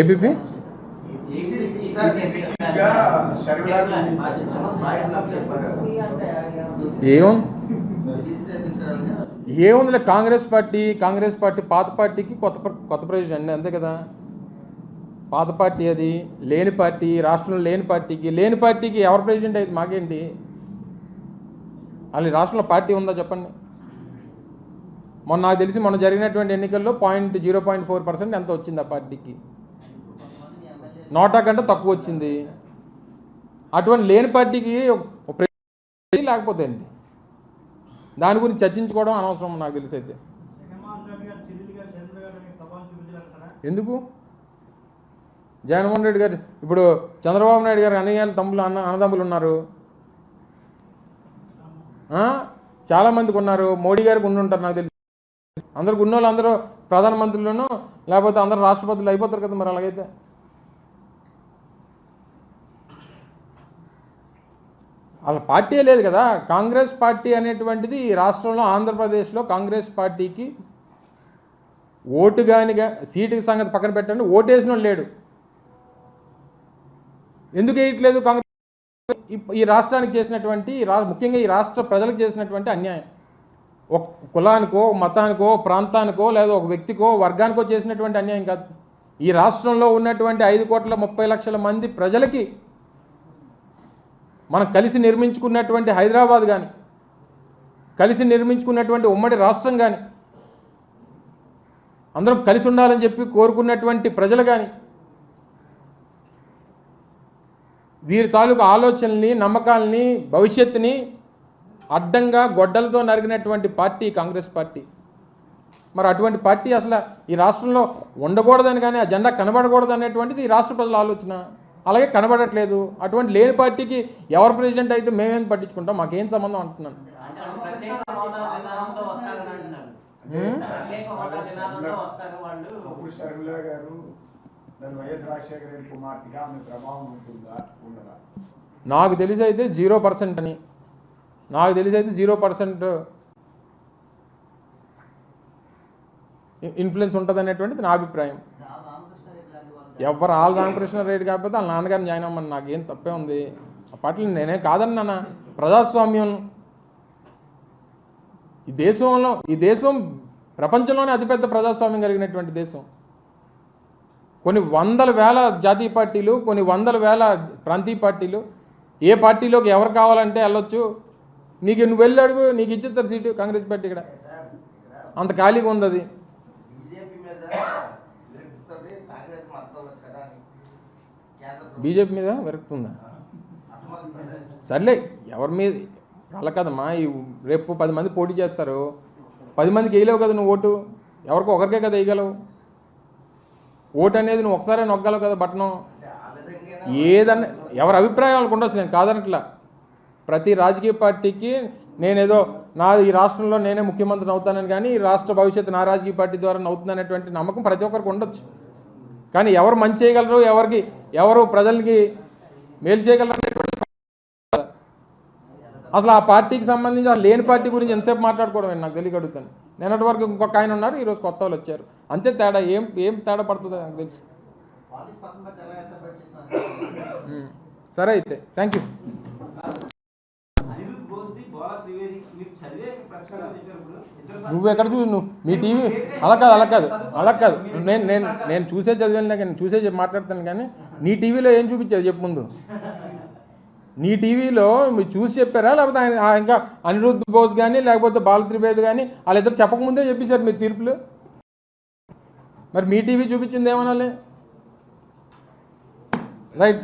APP? ఏం? ఏముందిలే Congress party Congress party పాత పార్టీకి కొత్త కొత్త కొత్త ప్రెసిడెంట్ అంతే కదా. పాత పార్టీ అది లేని పార్టీ రాష్ట్రంలో లేని పార్టీకి లేని పార్టీకి ఎవరు ప్రెసిడెంట్ అయితే మాకేంటి? అసలు రాష్ట్రంలో పార్టీ ఉందా చెప్పండి. మొన్న నాకు తెలిసి మొన్న జరిగినటువంటి ఎన్నికల్లో point zero point four percent ఎంత వచ్చింది ఆ పార్టీకి? నోటా కంటే తక్కువ వచ్చింది. అటువంటి లేని పార్టీకి ఒక లేకపోతే అండి దాని గురించి చర్చించుకోవడం అనవసరం నాకు తెలిసి అయితే. ఎందుకు? జగన్మోహన్ రెడ్డి గారు ఇప్పుడు చంద్రబాబు నాయుడు గారు అన్నయ్యలు తమ్ములు అన్న అన్నదమ్ములు ఉన్నారు. చాలామందికి ఉన్నారు. మోడీ గారికి ఉండుంటారు నాకు తెలిసి. అందరికి ఉన్న వాళ్ళు అందరూ ప్రధానమంత్రులను లేకపోతే అందరు రాష్ట్రపతులు అయిపోతారు కదా మరి అలాగైతే? వాళ్ళ పార్టీ లేదు కదా. కాంగ్రెస్ పార్టీ అనేటువంటిది ఈ రాష్ట్రంలో ఆంధ్రప్రదేశ్లో కాంగ్రెస్ పార్టీకి ఓటు కానిగా సీటు సంగతి పక్కన పెట్టండి ఓటేసిన లేడు. ఎందుకు వేయట్లేదు కాంగ్రెస్? ఈ- రాష్ట్రానికి చేసినటువంటి రా ముఖ్యంగా ఈ రాష్ట్ర ప్రజలకు చేసినటువంటి అన్యాయం. ఒక కులానికో మతానికో ప్రాంతానికో లేదా ఒక వ్యక్తికో వర్గానికో చేసినటువంటి అన్యాయం కాదు. ఈ రాష్ట్రంలో ఉన్నటువంటి ఐదు కోట్ల ముప్పై లక్షల మంది ప్రజలకి మనం కలిసి నిర్మించుకున్నటువంటి హైదరాబాద్ కానీ కలిసి నిర్మించుకున్నటువంటి ఉమ్మడి రాష్ట్రం కానీ అందరం కలిసి ఉండాలని చెప్పి కోరుకున్నటువంటి ప్రజలు కానీ వీరి తాలూకు ఆలోచనల్ని నమ్మకాలని భవిష్యత్తుని అడ్డంగా గొడ్డలతో నరిగినటువంటి పార్టీ కాంగ్రెస్ పార్టీ. మరి అటువంటి పార్టీ అసలు ఈ రాష్ట్రంలో ఉండకూడదని కానీ ఆ జెండా కనబడకూడదు అనేటువంటిది ఈ రాష్ట్ర ప్రజల ఆలోచన. అలాగే కనబడట్లేదు. అటువంటి లేని పార్టీకి ఎవరు ప్రెసిడెంట్ అయితే మేమేం పట్టించుకుంటాం? మాకేం సంబంధం అంటున్నాను. నాకు తెలిసి అయితే జీరో పర్సెంట్ అని. నాకు తెలిసి అయితే జీరో పర్సెంట్ ఇన్ఫ్లుయెన్స్ ఉంటుంది అనేటువంటిది నా అభిప్రాయం. ఎవరు ఆల్ రామకృష్ణ రెడ్డి కాకపోతే వాళ్ళ నాన్నగారిని జాయిన్ అవ్వమని నాకు ఏం తప్పే ఉంది. ఆ నేనే కాదన్నానా ప్రజాస్వామ్యం. ఈ దేశంలో ఈ దేశం ప్రపంచంలోనే అతిపెద్ద ప్రజాస్వామ్యం కలిగినటువంటి దేశం. కొన్ని వందల వేల జాతీయ పార్టీలు కొన్ని వందల వేల ప్రాంతీయ పార్టీలు ఏ పార్టీలోకి ఎవరు కావాలంటే వెళ్ళొచ్చు నీకు నువ్వు వెళ్ళి అడుగు నీకు ఇచ్చేస్తారు సీటు కాంగ్రెస్ పార్టీ ఇక్కడ. అంత ఖాళీగా ఉంది అది. బీజేపీ మీద వెరుకుతుందా? సర్లే ఎవరి మీద? అలా కదమ్మా ఈ రేపు పది మంది పోటీ చేస్తారు. పది మందికి వేయలేవు కదా నువ్వు ఓటు. ఎవరికో ఒకరికే కదా వేయగలవు. ఓటు అనేది నువ్వు ఒకసారి నొక్కగలవు కదా బట్టనం ఏదన్నా ఎవరి అభిప్రాయం వాళ్ళకు ఉండొచ్చు నేను కాదనట్లా. ప్రతి రాజకీయ పార్టీకి నేనేదో నా ఈ రాష్ట్రంలో నేనే ముఖ్యమంత్రిని అవుతానని కానీ ఈ రాష్ట్ర భవిష్యత్తు నా రాజకీయ పార్టీ ద్వారా అవుతుందనేటువంటి నమ్మకం ప్రతి ఒక్కరికి ఉండొచ్చు. కానీ ఎవరు మంచి చేయగలరు ఎవరికి ఎవరు ప్రజలకి మేలు చేయగలరు అనేటువంటి అసలు ఆ పార్టీకి సంబంధించి ఆ లేని పార్టీ గురించి ఎంతసేపు మాట్లాడుకోవడం నాకు తెలియక అడుగుతాను. నిన్నటి వరకు ఇంకొక ఆయన ఉన్నారు ఈరోజు కొత్త వాళ్ళు వచ్చారు. అంతే తేడా ఏం ఏం తేడా పడుతుందో నాకు తెలుసు. సరే అయితే థ్యాంక్ యూ నువ్వు ఎక్కడ చూ నువ్వు మీ టీవీ అలా కాదు అలా కాదు అలా కాదు నేను నేను నేను చూసే చదివాను కానీ చూసే చెప్పి మాట్లాడతాను కానీ నీ టీవీలో ఏం చూపించావు చెప్పు ముందు. నీ టీవీలో మీరు చూసి చెప్పారా? లేకపోతే ఆయన ఇంకా అనిరుద్ధ్ బోస్ కానీ లేకపోతే బాల త్రివేది కానీ వాళ్ళిద్దరు చెప్పకముందే చెప్పేశారు మీరు తీర్పులు? మరి మీ టీవీ చూపించింది ఏమనాలి? రైట్.